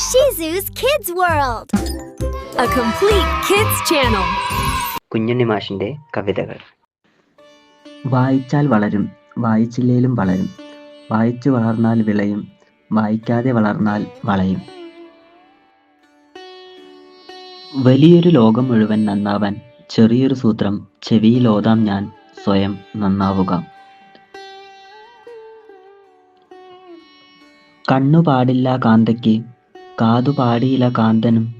Shizu's Kids World, a complete kids channel. Kunjunni മാഷിന്റെ കവിതകൾ. വായിച്ചാൽ വളരും വായിച്ചില്ലേലും വളരും. വായിച്ചു വളർന്നാൽ വിളയും വായിക്കാതെ വളർന്നാൽ വളയും. വലിയൊരു ലോകം മുഴുവൻ നന്നാവാൻ ചെറിയൊരു സൂത്രം ചെവിയിലോതാം ഞാൻ സ്വയം നന്നാവുക. കണ്ണു പാടില്ല കാന്തയ്ക്ക് കാതു പാടിയില കാന്തനും.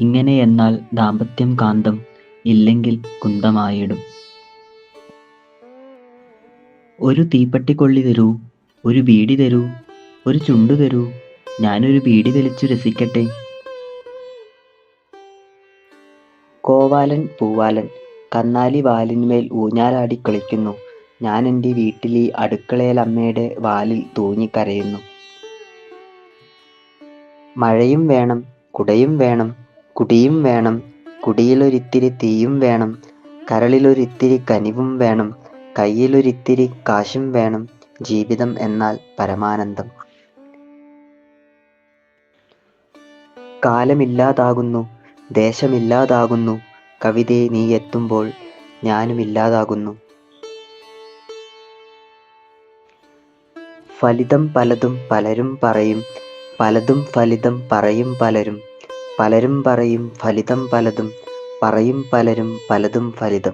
ഇങ്ങനെ എന്നാൽ ദാമ്പത്യം കാന്തം ഇല്ലെങ്കിൽ കുന്തമായിടും. ഒരു തീപ്പട്ടിക്കൊള്ളി തരൂ ഒരു ബീഡി തരൂ ഒരു ചുണ്ടു തരൂ ഞാനൊരു ബീഡി വലിച്ചു രസിക്കട്ടെ. കോവാലൻ പൂവാലൻ കന്നാലി വാലിന്മേൽ ഊഞ്ഞാലാടി കളിക്കുന്നു. ഞാൻ എന്റെ വീട്ടിൽ ഈ അടുക്കളയിൽ അമ്മയുടെ വാലിൽ തൂങ്ങിക്കരയുന്നു. മഴയും വേണം കുടയും വേണം കുടിയും വേണം കുടിയിലൊരിത്തിരി തീയും വേണം കരളിലൊരിത്തിരി കനിവും വേണം കയ്യിലൊരിത്തിരി കാശും വേണം ജീവിതം എന്നാൽ പരമാനന്ദം. കാലമില്ലാതാകുന്നു ദേശമില്ലാതാകുന്നു കവിതയെ നീ എത്തുമ്പോൾ ഞാനും ഇല്ലാതാകുന്നു ഫലിതം പലതും പലരും പറയും പലതും ഫലിതം പറയും പലരും. പലരും പറയും ഫലിതം പലതും പറയും പലരും പലതും ഫലിതം.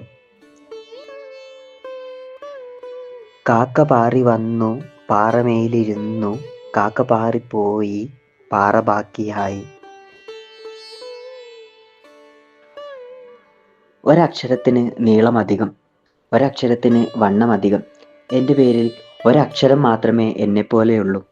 കാക്ക പാറി വന്നു പാറമേലിരുന്നു. കാക്ക പാറിപ്പോയി പാറ ബാക്കിയായി. ഒരക്ഷരത്തിന് നീളം അധികം ഒരക്ഷരത്തിന് വണ്ണം അധികം എന്റെ പേരിൽ ഒരക്ഷരം മാത്രമേ എന്നെപ്പോലെയുള്ളൂ.